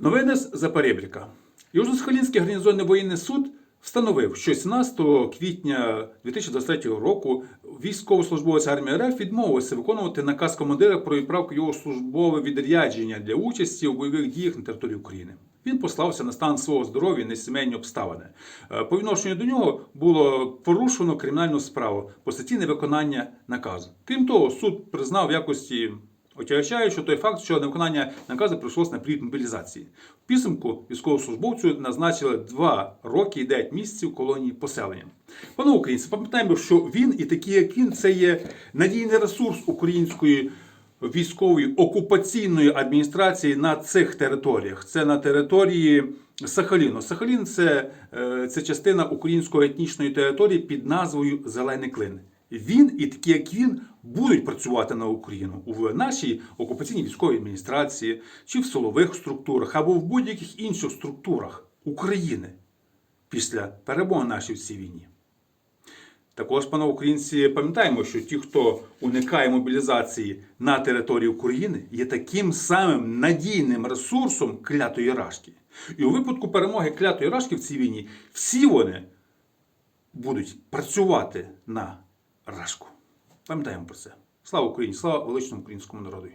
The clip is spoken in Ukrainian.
Новини з Запорєбріка. Южно-Сахалінський гарнізонний воєнний суд встановив, що 17 квітня 2023 року військовослужбовець армії РФ відмовився виконувати наказ командира про відправку його службове відрядження для участі у бойових діях на території України. Він послався на стан свого здоров'я і на сімейні обставини. Е, По відношенню до нього було порушено кримінальну справу по статті невиконання наказу. Крім того, суд признав в якості Отягачаючи той факт, що невиконання наказу прийшлося на період мобілізації. В підсумку військовослужбовцю назначили 2 роки і 9 місяців колонії поселення. Пане українці, пам'ятаємо, що він і такі, як він, це є надійний ресурс української військової окупаційної адміністрації на цих територіях. Це на території Сахаліну. Сахалін це, е, це частина української етнічної території під назвою Зелений Клин. Він і такі, як він, будуть працювати на Україну у нашій окупаційній військовій адміністрації, чи в силових структурах, або в будь-яких інших структурах України після перемоги нашої в цій війні. Також, пане українці, пам'ятаємо, що ті, хто уникає мобілізації на території України, є таким самим надійним ресурсом клятої рашки. І у випадку перемоги клятої рашки в цій війні всі вони будуть працювати на рашку. Пам'ятаємо про це. Слава Україні! Слава величному українському народу!